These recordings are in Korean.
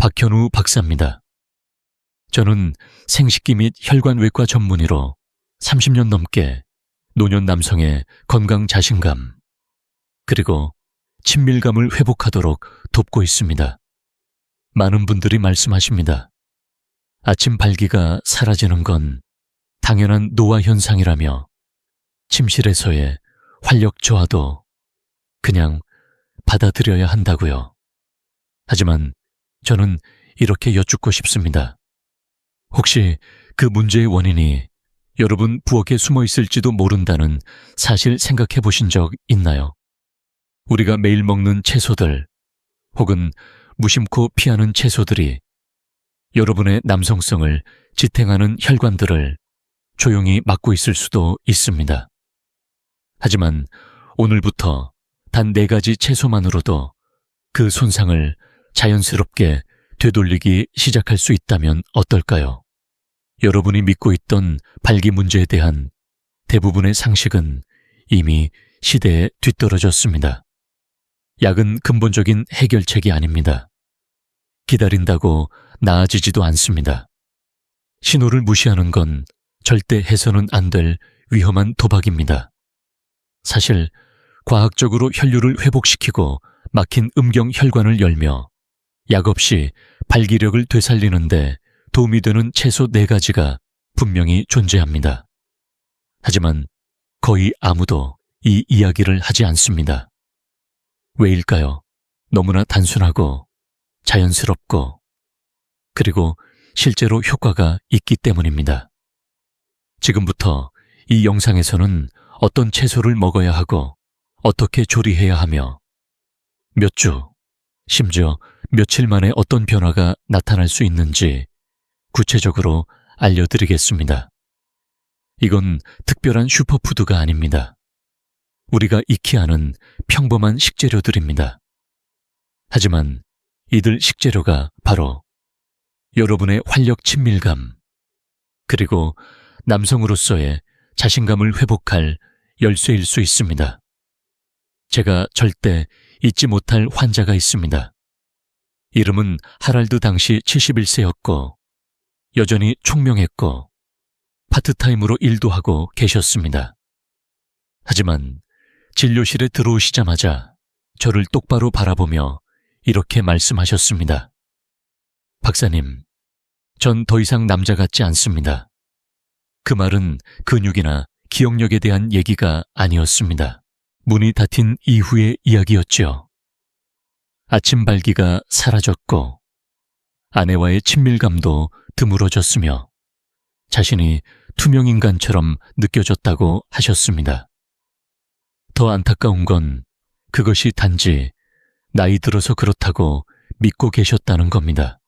박현우 박사입니다. 저는 생식기 및 혈관외과 전문의로 30년 넘게 노년 남성의 건강 자신감, 그리고 친밀감을 회복하도록 돕고 있습니다. 많은 분들이 말씀하십니다. 아침 발기가 사라지는 건 당연한 노화 현상이라며 침실에서의 활력 저하도 그냥 받아들여야 한다고요. 하지만 저는 이렇게 여쭙고 싶습니다. 혹시 그 문제의 원인이 여러분 부엌에 숨어 있을지도 모른다는 사실 생각해 보신 적 있나요? 우리가 매일 먹는 채소들 혹은 무심코 피하는 채소들이 여러분의 남성성을 지탱하는 혈관들을 조용히 막고 있을 수도 있습니다. 하지만 오늘부터 단 네 가지 채소만으로도 그 손상을 자연스럽게 되돌리기 시작할 수 있다면 어떨까요? 여러분이 믿고 있던 발기 문제에 대한 대부분의 상식은 이미 시대에 뒤떨어졌습니다. 약은 근본적인 해결책이 아닙니다. 기다린다고 나아지지도 않습니다. 신호를 무시하는 건 절대 해서는 안 될 위험한 도박입니다. 사실 과학적으로 혈류를 회복시키고 막힌 음경 혈관을 열며 약 없이 발기력을 되살리는데 도움이 되는 채소 네 가지가 분명히 존재합니다. 하지만 거의 아무도 이 이야기를 하지 않습니다. 왜일까요? 너무나 단순하고 자연스럽고 그리고 실제로 효과가 있기 때문입니다. 지금부터 이 영상에서는 어떤 채소를 먹어야 하고 어떻게 조리해야 하며 몇 주, 심지어 며칠 만에 어떤 변화가 나타날 수 있는지 구체적으로 알려드리겠습니다. 이건 특별한 슈퍼푸드가 아닙니다. 우리가 익히 아는 평범한 식재료들입니다. 하지만 이들 식재료가 바로 여러분의 활력 친밀감, 그리고 남성으로서의 자신감을 회복할 열쇠일 수 있습니다. 제가 절대 잊지 못할 환자가 있습니다. 이름은 하랄드 당시 71세였고, 여전히 총명했고, 파트타임으로 일도 하고 계셨습니다. 하지만 진료실에 들어오시자마자 저를 똑바로 바라보며 이렇게 말씀하셨습니다. 박사님, 전 더 이상 남자 같지 않습니다. 그 말은 근육이나 기억력에 대한 얘기가 아니었습니다. 문이 닫힌 이후의 이야기였죠. 아침 발기가 사라졌고 아내와의 친밀감도 드물어졌으며 자신이 투명인간처럼 느껴졌다고 하셨습니다. 더 안타까운 건 그것이 단지 나이 들어서 그렇다고 믿고 계셨다는 겁니다.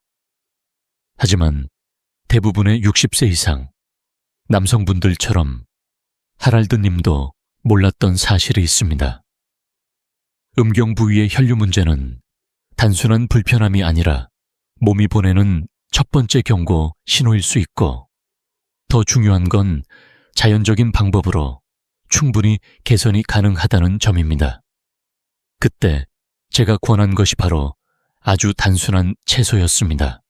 하지만 대부분의 60세 이상 남성분들처럼 하랄드 님도 몰랐던 사실이 있습니다. 음경 부위의 혈류 문제는 단순한 불편함이 아니라 몸이 보내는 첫 번째 경고 신호일 수 있고 더 중요한 건 자연적인 방법으로 충분히 개선이 가능하다는 점입니다. 그때 제가 권한 것이 바로 아주 단순한 채소였습니다.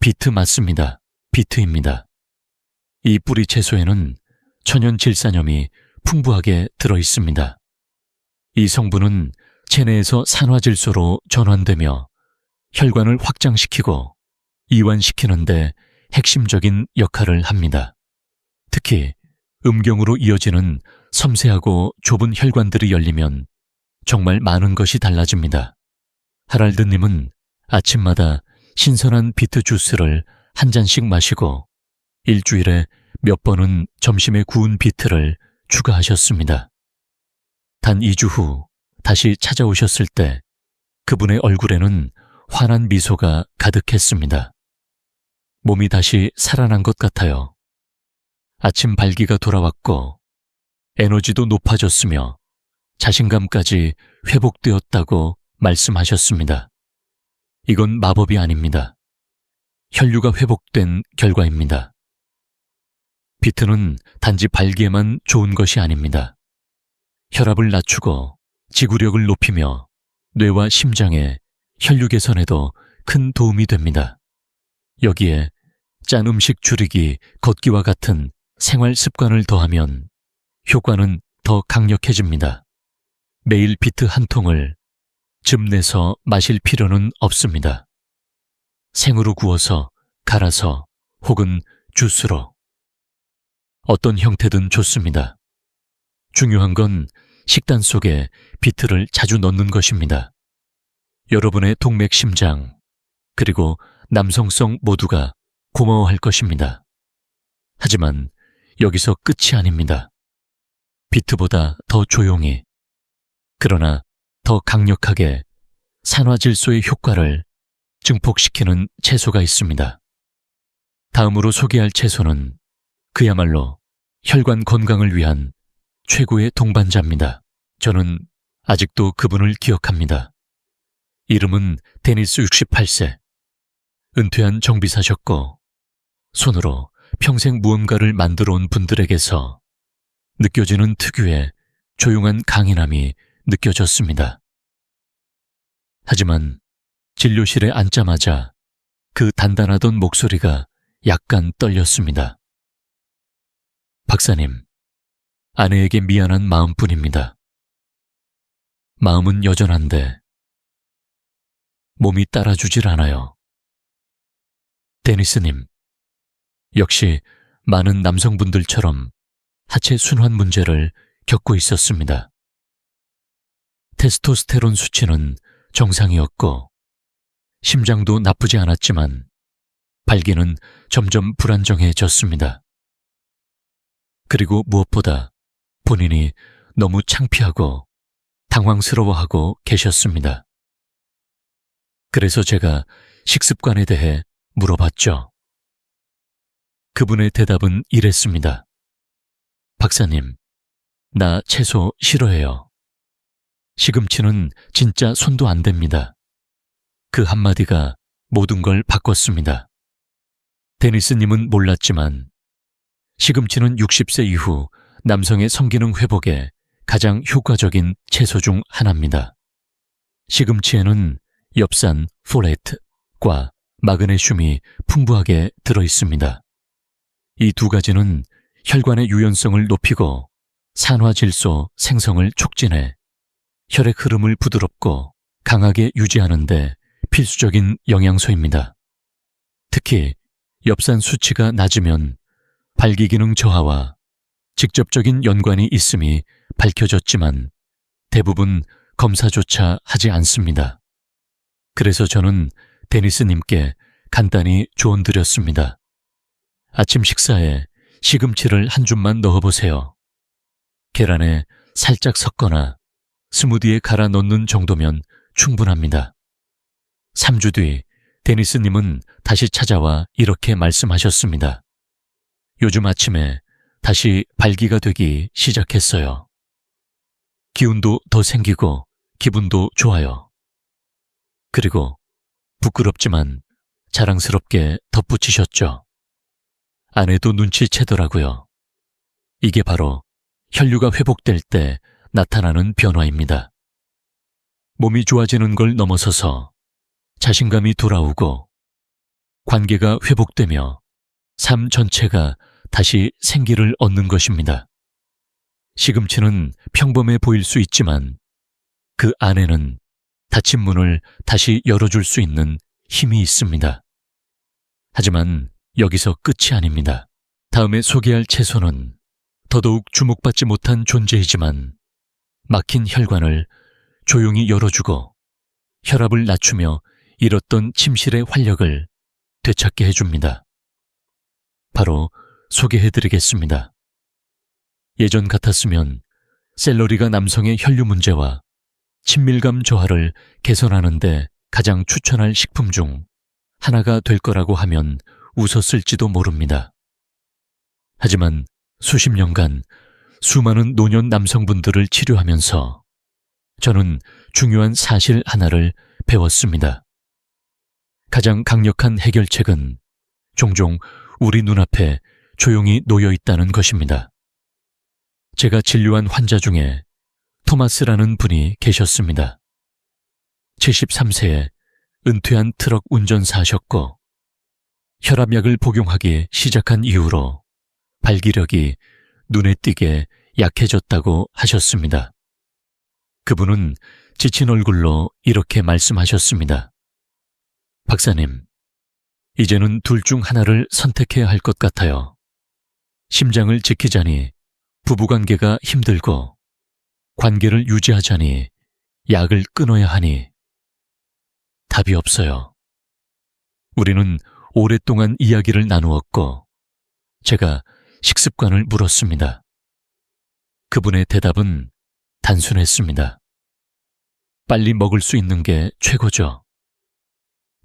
비트 맞습니다. 비트입니다. 이 뿌리 채소에는 천연 질산염이 풍부하게 들어 있습니다. 이 성분은 체내에서 산화질소로 전환되며 혈관을 확장시키고 이완시키는데 핵심적인 역할을 합니다. 특히 음경으로 이어지는 섬세하고 좁은 혈관들이 열리면 정말 많은 것이 달라집니다. 하랄드님은 아침마다 신선한 비트 주스를 한 잔씩 마시고 일주일에 몇 번은 점심에 구운 비트를 추가하셨습니다. 단 2주 후 다시 찾아오셨을 때 그분의 얼굴에는 환한 미소가 가득했습니다. 몸이 다시 살아난 것 같아요. 아침 발기가 돌아왔고 에너지도 높아졌으며 자신감까지 회복되었다고 말씀하셨습니다. 이건 마법이 아닙니다. 혈류가 회복된 결과입니다. 비트는 단지 발기에만 좋은 것이 아닙니다. 혈압을 낮추고 지구력을 높이며 뇌와 심장의 혈류 개선에도 큰 도움이 됩니다. 여기에 짠 음식 줄이기, 걷기와 같은 생활 습관을 더하면 효과는 더 강력해집니다. 매일 비트 한 통을 즙 내서 마실 필요는 없습니다. 생으로 구워서 갈아서 혹은 주스로 어떤 형태든 좋습니다. 중요한 건 식단 속에 비트를 자주 넣는 것입니다. 여러분의 동맥 심장 그리고 남성성 모두가 고마워할 것입니다. 하지만 여기서 끝이 아닙니다. 비트보다 더 조용히 그러나 더 강력하게 산화 질소의 효과를 증폭시키는 채소가 있습니다. 다음으로 소개할 채소는 그야말로 혈관 건강을 위한 최고의 동반자입니다. 저는 아직도 그분을 기억합니다. 이름은 데니스 68세. 은퇴한 정비사셨고, 손으로 평생 무언가를 만들어 온 분들에게서 느껴지는 특유의 조용한 강인함이 느껴졌습니다. 하지만 진료실에 앉자마자 그 단단하던 목소리가 약간 떨렸습니다. 박사님, 아내에게 미안한 마음뿐입니다. 마음은 여전한데 몸이 따라주질 않아요. 데니스님, 역시 많은 남성분들처럼 하체 순환 문제를 겪고 있었습니다. 테스토스테론 수치는 정상이었고, 심장도 나쁘지 않았지만, 발기는 점점 불안정해졌습니다. 그리고 무엇보다 본인이 너무 창피하고 당황스러워하고 계셨습니다. 그래서 제가 식습관에 대해 물어봤죠. 그분의 대답은 이랬습니다. 박사님, 나 채소 싫어해요. 시금치는 진짜 손도 안 댑니다. 그 한마디가 모든 걸 바꿨습니다. 데니스님은 몰랐지만 시금치는 60세 이후 남성의 성기능 회복에 가장 효과적인 채소 중 하나입니다. 시금치에는 엽산, 폴레트과 마그네슘이 풍부하게 들어 있습니다. 이 두 가지는 혈관의 유연성을 높이고 산화질소 생성을 촉진해 혈액 흐름을 부드럽고 강하게 유지하는데 필수적인 영양소입니다. 특히 엽산 수치가 낮으면 발기 기능 저하와 직접적인 연관이 있음이 밝혀졌지만 대부분 검사조차 하지 않습니다. 그래서 저는 데니스님께 간단히 조언 드렸습니다. 아침 식사에 시금치를 한 줌만 넣어보세요. 계란에 살짝 섞거나 스무디에 갈아 넣는 정도면 충분합니다. 3주 뒤 데니스님은 다시 찾아와 이렇게 말씀하셨습니다. 요즘 아침에 다시 발기가 되기 시작했어요. 기운도 더 생기고 기분도 좋아요. 그리고 부끄럽지만 자랑스럽게 덧붙이셨죠. 아내도 눈치채더라고요. 이게 바로 혈류가 회복될 때 나타나는 변화입니다. 몸이 좋아지는 걸 넘어서서 자신감이 돌아오고 관계가 회복되며 삶 전체가 다시 생기를 얻는 것입니다. 시금치는 평범해 보일 수 있지만 그 안에는 닫힌 문을 다시 열어줄 수 있는 힘이 있습니다. 하지만 여기서 끝이 아닙니다. 다음에 소개할 채소는 더더욱 주목받지 못한 존재이지만 막힌 혈관을 조용히 열어주고 혈압을 낮추며 잃었던 침실의 활력을 되찾게 해줍니다. 바로 소개해드리겠습니다. 예전 같았으면 샐러리가 남성의 혈류 문제와 친밀감 저하를 개선하는데 가장 추천할 식품 중 하나가 될 거라고 하면 웃었을지도 모릅니다. 하지만 수십 년간 수많은 노년 남성분들을 치료하면서 저는 중요한 사실 하나를 배웠습니다. 가장 강력한 해결책은 종종 우리 눈앞에 조용히 놓여 있다는 것입니다. 제가 진료한 환자 중에 토마스라는 분이 계셨습니다. 73세에 은퇴한 트럭 운전사셨고 혈압약을 복용하기 시작한 이후로 발기력이 눈에 띄게 약해졌다고 하셨습니다. 그분은 지친 얼굴로 이렇게 말씀하셨습니다. 박사님, 이제는 둘 중 하나를 선택해야 할 것 같아요. 심장을 지키자니 부부관계가 힘들고 관계를 유지하자니 약을 끊어야 하니 답이 없어요. 우리는 오랫동안 이야기를 나누었고 제가 식습관을 물었습니다. 그분의 대답은 단순했습니다. 빨리 먹을 수 있는 게 최고죠.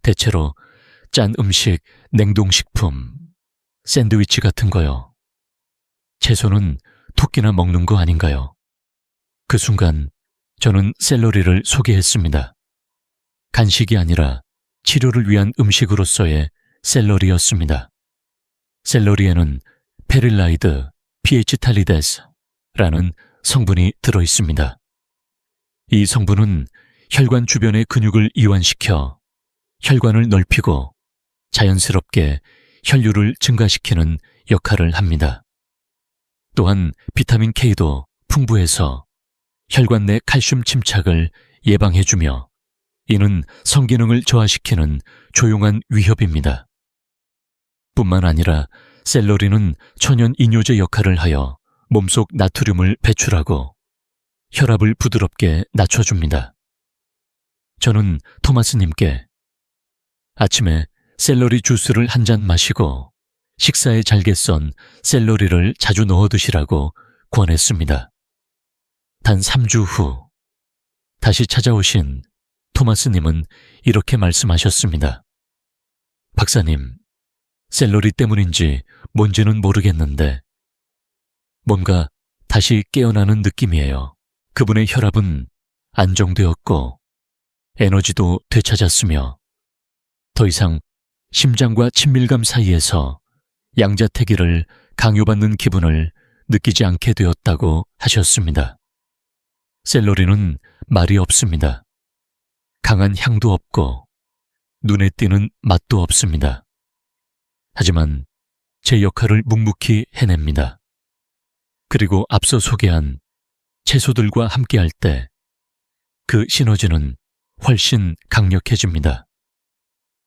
대체로 짠 음식, 냉동식품, 샌드위치 같은 거요. 채소는 토끼나 먹는 거 아닌가요? 그 순간 저는 샐러리를 소개했습니다. 간식이 아니라 치료를 위한 음식으로서의 샐러리였습니다. 샐러리에는 페릴라이드, 피에치탈리데스라는 성분이 들어 있습니다. 이 성분은 혈관 주변의 근육을 이완시켜 혈관을 넓히고 자연스럽게 혈류를 증가시키는 역할을 합니다. 또한 비타민 K도 풍부해서 혈관 내 칼슘 침착을 예방해주며 이는 성기능을 저하시키는 조용한 위협입니다. 뿐만 아니라 샐러리는 천연 이뇨제 역할을 하여 몸속 나트륨을 배출하고 혈압을 부드럽게 낮춰줍니다. 저는 토마스님께 아침에 샐러리 주스를 한 잔 마시고 식사에 잘게 썬 샐러리를 자주 넣어 드시라고 권했습니다. 단 3주 후 다시 찾아오신 토마스님은 이렇게 말씀하셨습니다. 박사님, 샐러리 때문인지 뭔지는 모르겠는데 뭔가 다시 깨어나는 느낌이에요. 그분의 혈압은 안정되었고 에너지도 되찾았으며 더 이상 심장과 친밀감 사이에서 양자태기를 강요받는 기분을 느끼지 않게 되었다고 하셨습니다. 샐러리는 말이 없습니다. 강한 향도 없고 눈에 띄는 맛도 없습니다. 하지만 제 역할을 묵묵히 해냅니다. 그리고 앞서 소개한 채소들과 함께할 때 그 시너지는 훨씬 강력해집니다.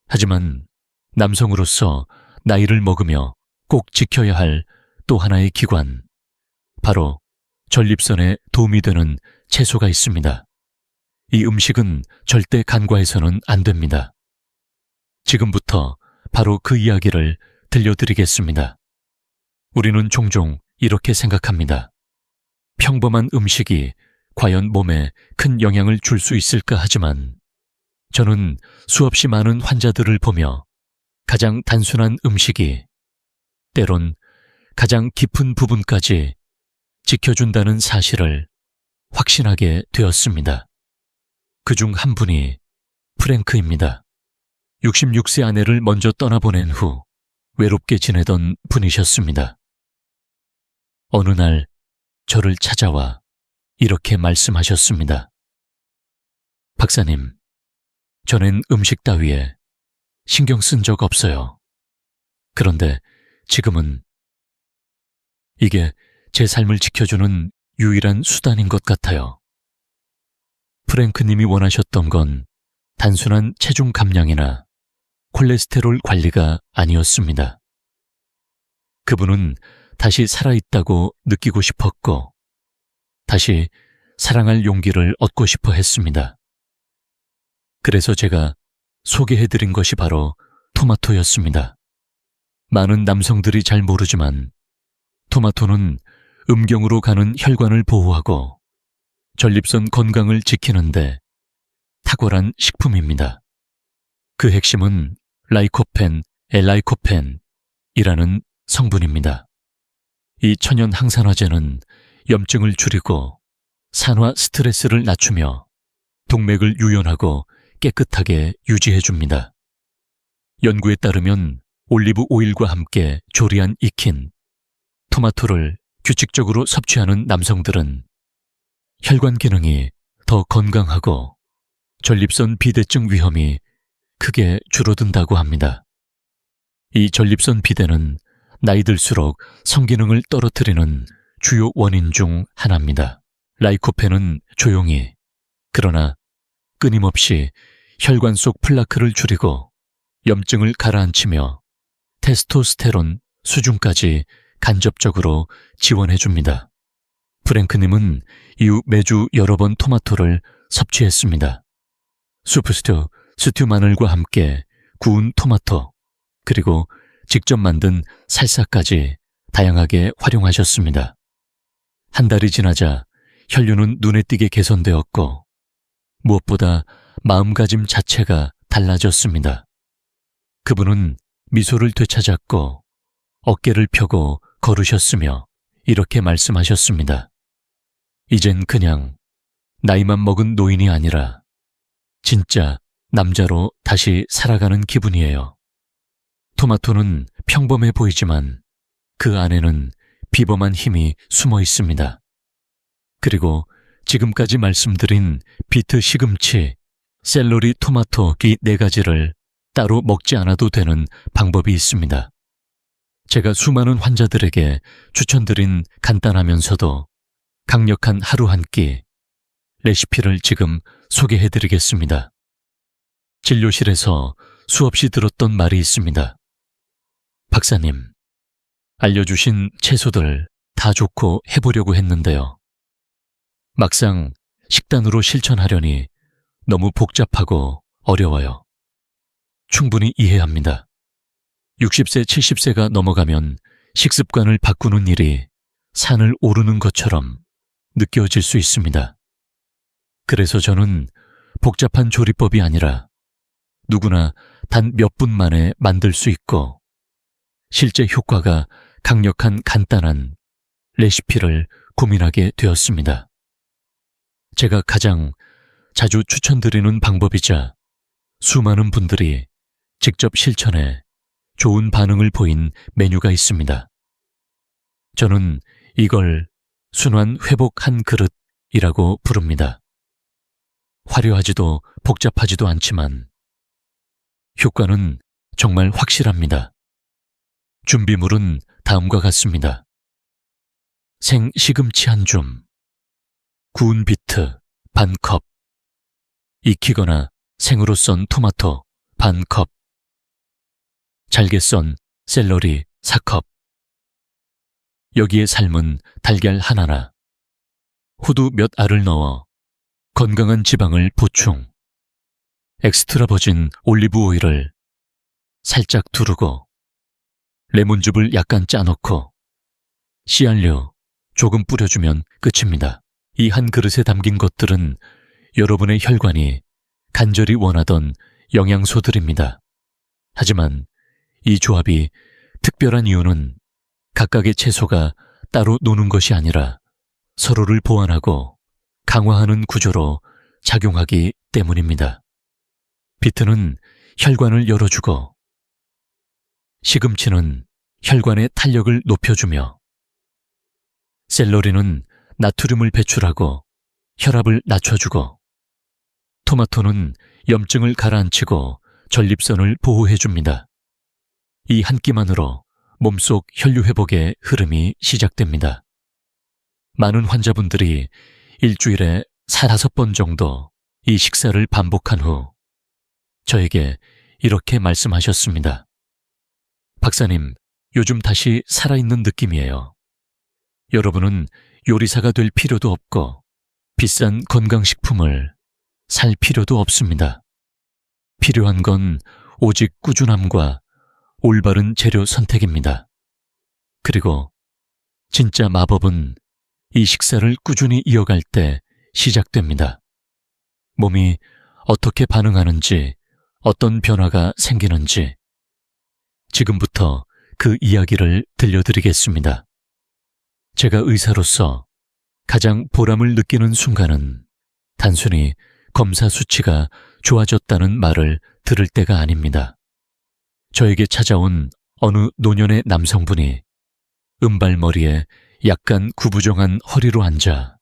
하지만 남성으로서 나이를 먹으며 꼭 지켜야 할 또 하나의 기관, 바로 전립선에 도움이 되는 채소가 있습니다. 이 음식은 절대 간과해서는 안 됩니다. 지금부터 바로 그 이야기를 들려드리겠습니다. 우리는 종종 이렇게 생각합니다. 평범한 음식이 과연 몸에 큰 영향을 줄 수 있을까 하지만 저는 수없이 많은 환자들을 보며 가장 단순한 음식이 때론 가장 깊은 부분까지 지켜준다는 사실을 확신하게 되었습니다. 그 중 한 분이 프랭크입니다. 66세 아내를 먼저 떠나보낸 후 외롭게 지내던 분이셨습니다. 어느 날 저를 찾아와 이렇게 말씀하셨습니다. 박사님, 전엔 음식 따위에 신경 쓴 적 없어요. 그런데 지금은 이게 제 삶을 지켜주는 유일한 수단인 것 같아요. 프랭크님이 원하셨던 건 단순한 체중 감량이나 콜레스테롤 관리가 아니었습니다. 그분은 다시 살아있다고 느끼고 싶었고, 다시 사랑할 용기를 얻고 싶어 했습니다. 그래서 제가 소개해드린 것이 바로 토마토였습니다. 많은 남성들이 잘 모르지만 토마토는 음경으로 가는 혈관을 보호하고 전립선 건강을 지키는데 탁월한 식품입니다. 그 핵심은 라이코펜, 엘라이코펜이라는 성분입니다. 이 천연 항산화제는 염증을 줄이고 산화 스트레스를 낮추며 동맥을 유연하고 깨끗하게 유지해 줍니다. 연구에 따르면 올리브 오일과 함께 조리한 익힌 토마토를 규칙적으로 섭취하는 남성들은 혈관 기능이 더 건강하고 전립선 비대증 위험이 크게 줄어든다고 합니다. 이 전립선 비대는 나이 들수록 성기능을 떨어뜨리는 주요 원인 중 하나입니다. 라이코펜은 조용히 그러나 끊임없이 혈관 속 플라크를 줄이고 염증을 가라앉히며 테스토스테론 수준까지 간접적으로 지원해 줍니다. 프랭크님은 이후 매주 여러 번 토마토를 섭취했습니다. 수프스튜, 스튜 마늘과 함께 구운 토마토, 그리고 직접 만든 살사까지 다양하게 활용하셨습니다. 한 달이 지나자 혈류는 눈에 띄게 개선되었고, 무엇보다 마음가짐 자체가 달라졌습니다. 그분은 미소를 되찾았고, 어깨를 펴고 걸으셨으며, 이렇게 말씀하셨습니다. 이젠 그냥 나이만 먹은 노인이 아니라 진짜 남자로 다시 살아가는 기분이에요. 토마토는 평범해 보이지만 그 안에는 비범한 힘이 숨어 있습니다. 그리고 지금까지 말씀드린 비트 시금치, 샐러리 토마토 이 네 가지를 따로 먹지 않아도 되는 방법이 있습니다. 제가 수많은 환자들에게 추천드린 간단하면서도 강력한 하루 한 끼 레시피를 지금 소개해 드리겠습니다. 진료실에서 수없이 들었던 말이 있습니다. 박사님, 알려주신 채소들 다 좋고 해보려고 했는데요. 막상 식단으로 실천하려니 너무 복잡하고 어려워요. 충분히 이해합니다. 60세, 70세가 넘어가면 식습관을 바꾸는 일이 산을 오르는 것처럼 느껴질 수 있습니다. 그래서 저는 복잡한 조리법이 아니라 누구나 단 몇 분 만에 만들 수 있고 실제 효과가 강력한 간단한 레시피를 고민하게 되었습니다. 제가 가장 자주 추천드리는 방법이자 수많은 분들이 직접 실천해 좋은 반응을 보인 메뉴가 있습니다. 저는 이걸 순환 회복 한 그릇이라고 부릅니다. 화려하지도 복잡하지도 않지만 효과는 정말 확실합니다. 준비물은 다음과 같습니다. 생 시금치 한 줌, 구운 비트 반 컵, 익히거나 생으로 썬 토마토 반 컵, 잘게 썬 샐러리 4컵, 여기에 삶은 달걀 하나나, 호두 몇 알을 넣어 건강한 지방을 보충, 엑스트라 버진 올리브 오일을 살짝 두르고, 레몬즙을 약간 짜놓고, 씨알료 조금 뿌려주면 끝입니다. 이 한 그릇에 담긴 것들은 여러분의 혈관이 간절히 원하던 영양소들입니다. 하지만 이 조합이 특별한 이유는 각각의 채소가 따로 노는 것이 아니라 서로를 보완하고 강화하는 구조로 작용하기 때문입니다. 비트는 혈관을 열어주고 시금치는 혈관의 탄력을 높여주며 샐러리는 나트륨을 배출하고 혈압을 낮춰주고 토마토는 염증을 가라앉히고 전립선을 보호해줍니다. 이 한 끼만으로 몸속 혈류 회복의 흐름이 시작됩니다. 많은 환자분들이 일주일에 4, 5번 정도 이 식사를 반복한 후 저에게 이렇게 말씀하셨습니다. 박사님, 요즘 다시 살아있는 느낌이에요. 여러분은 요리사가 될 필요도 없고 비싼 건강식품을 살 필요도 없습니다. 필요한 건 오직 꾸준함과 올바른 재료 선택입니다. 그리고 진짜 마법은 이 식사를 꾸준히 이어갈 때 시작됩니다. 몸이 어떻게 반응하는지, 어떤 변화가 생기는지, 지금부터 그 이야기를 들려드리겠습니다. 제가 의사로서 가장 보람을 느끼는 순간은 단순히 검사 수치가 좋아졌다는 말을 들을 때가 아닙니다. 저에게 찾아온 어느 노년의 남성분이 은발머리에 약간 구부정한 허리로 앉아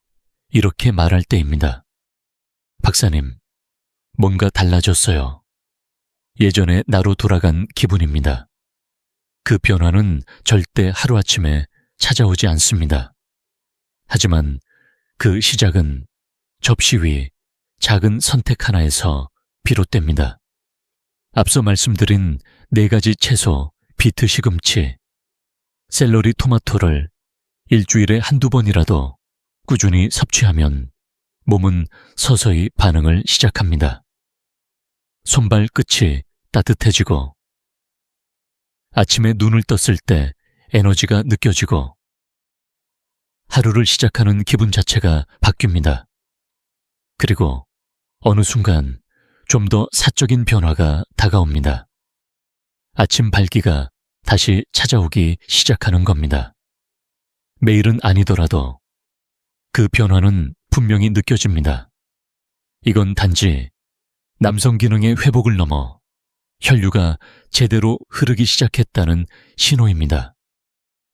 이렇게 말할 때입니다. 박사님, 뭔가 달라졌어요. 예전의 나로 돌아간 기분입니다. 그 변화는 절대 하루아침에 찾아오지 않습니다. 하지만 그 시작은 접시 위 작은 선택 하나에서 비롯됩니다. 앞서 말씀드린 네 가지 채소, 비트 시금치, 샐러리 토마토를 일주일에 한두 번이라도 꾸준히 섭취하면 몸은 서서히 반응을 시작합니다. 손발 끝이 따뜻해지고 아침에 눈을 떴을 때 에너지가 느껴지고 하루를 시작하는 기분 자체가 바뀝니다. 그리고 어느 순간 좀 더 사적인 변화가 다가옵니다. 아침 발기가 다시 찾아오기 시작하는 겁니다. 매일은 아니더라도 그 변화는 분명히 느껴집니다. 이건 단지 남성 기능의 회복을 넘어 혈류가 제대로 흐르기 시작했다는 신호입니다.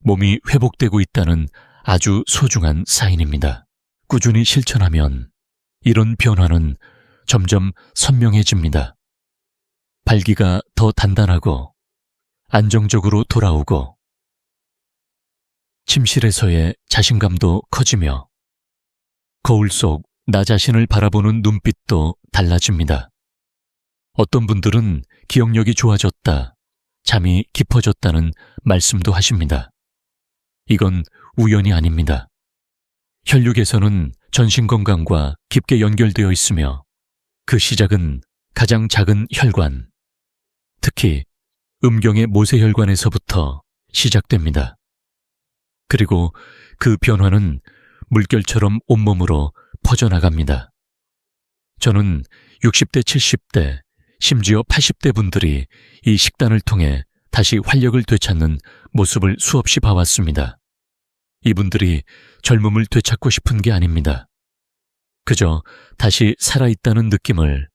몸이 회복되고 있다는 아주 소중한 사인입니다. 꾸준히 실천하면 이런 변화는 점점 선명해집니다. 발기가 더 단단하고 안정적으로 돌아오고 침실에서의 자신감도 커지며 거울 속 나 자신을 바라보는 눈빛도 달라집니다. 어떤 분들은 기억력이 좋아졌다, 잠이 깊어졌다는 말씀도 하십니다. 이건 우연이 아닙니다. 혈육에서는 전신 건강과 깊게 연결되어 있으며 그 시작은 가장 작은 혈관, 특히 음경의 모세혈관에서부터 시작됩니다. 그리고 그 변화는 물결처럼 온몸으로 퍼져나갑니다. 저는 60대, 70대, 심지어 80대 분들이 이 식단을 통해 다시 활력을 되찾는 모습을 수없이 봐왔습니다. 이분들이 젊음을 되찾고 싶은 게 아닙니다. 그저 다시 살아있다는 느낌을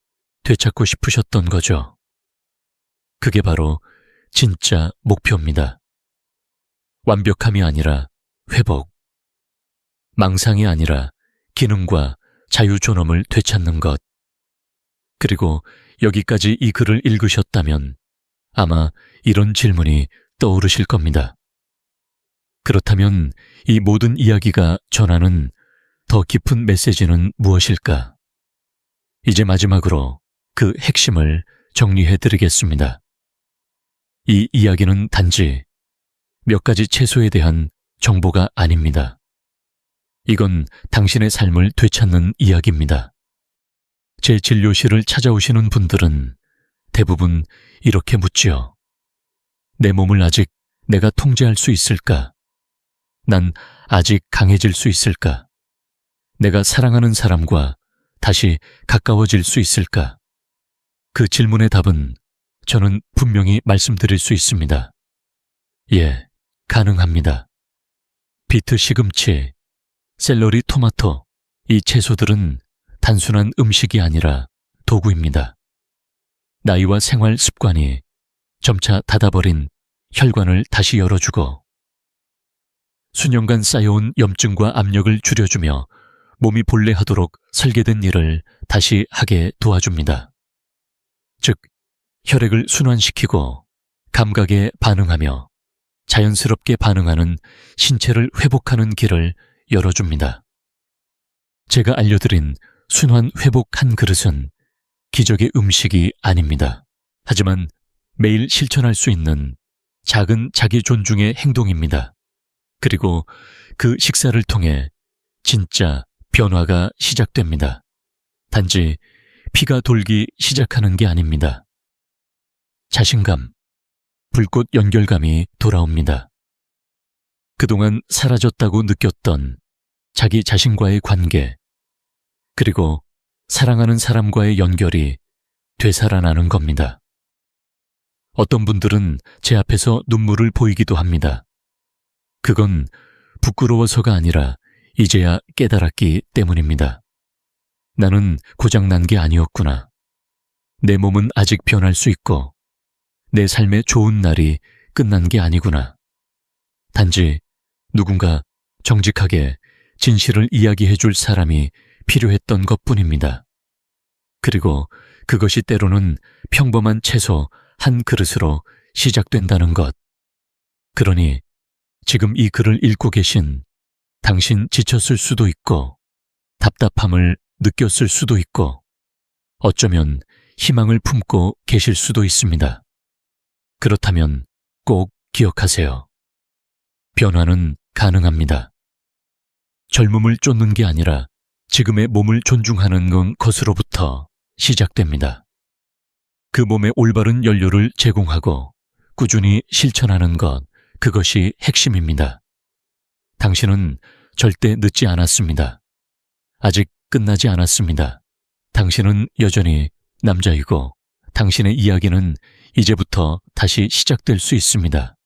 되찾고 싶으셨던 거죠. 그게 바로 진짜 목표입니다. 완벽함이 아니라 회복. 망상이 아니라 기능과 자유존엄을 되찾는 것. 그리고 여기까지 이 글을 읽으셨다면 아마 이런 질문이 떠오르실 겁니다. 그렇다면 이 모든 이야기가 전하는 더 깊은 메시지는 무엇일까? 이제 마지막으로 그 핵심을 정리해 드리겠습니다. 이 이야기는 단지 몇 가지 채소에 대한 정보가 아닙니다. 이건 당신의 삶을 되찾는 이야기입니다. 제 진료실을 찾아오시는 분들은 대부분 이렇게 묻지요. 내 몸을 아직 내가 통제할 수 있을까? 난 아직 강해질 수 있을까? 내가 사랑하는 사람과 다시 가까워질 수 있을까? 그 질문의 답은 저는 분명히 말씀드릴 수 있습니다. 예, 가능합니다. 비트 시금치, 샐러리 토마토, 이 채소들은 단순한 음식이 아니라 도구입니다. 나이와 생활 습관이 점차 닫아버린 혈관을 다시 열어주고 수년간 쌓여온 염증과 압력을 줄여주며 몸이 본래 하도록 설계된 일을 다시 하게 도와줍니다. 즉, 혈액을 순환시키고 감각에 반응하며 자연스럽게 반응하는 신체를 회복하는 길을 열어줍니다. 제가 알려드린 순환 회복 한 그릇은 기적의 음식이 아닙니다. 하지만 매일 실천할 수 있는 작은 자기 존중의 행동입니다. 그리고 그 식사를 통해 진짜 변화가 시작됩니다. 단지 피가 돌기 시작하는 게 아닙니다. 자신감, 불꽃 연결감이 돌아옵니다. 그동안 사라졌다고 느꼈던 자기 자신과의 관계, 그리고 사랑하는 사람과의 연결이 되살아나는 겁니다. 어떤 분들은 제 앞에서 눈물을 보이기도 합니다. 그건 부끄러워서가 아니라 이제야 깨달았기 때문입니다. 나는 고장난 게 아니었구나. 내 몸은 아직 변할 수 있고, 내 삶의 좋은 날이 끝난 게 아니구나. 단지 누군가 정직하게 진실을 이야기해 줄 사람이 필요했던 것 뿐입니다. 그리고 그것이 때로는 평범한 채소 한 그릇으로 시작된다는 것. 그러니 지금 이 글을 읽고 계신 당신 지쳤을 수도 있고 답답함을 느꼈을 수도 있고 어쩌면 희망을 품고 계실 수도 있습니다. 그렇다면 꼭 기억하세요. 변화는 가능합니다. 젊음을 쫓는 게 아니라 지금의 몸을 존중하는 건 것으로부터 시작됩니다. 그 몸에 올바른 연료를 제공하고 꾸준히 실천하는 것, 그것이 핵심입니다. 당신은 절대 늦지 않았습니다. 아직 끝나지 않았습니다. 당신은 여전히 남자이고 당신의 이야기는 이제부터 다시 시작될 수 있습니다.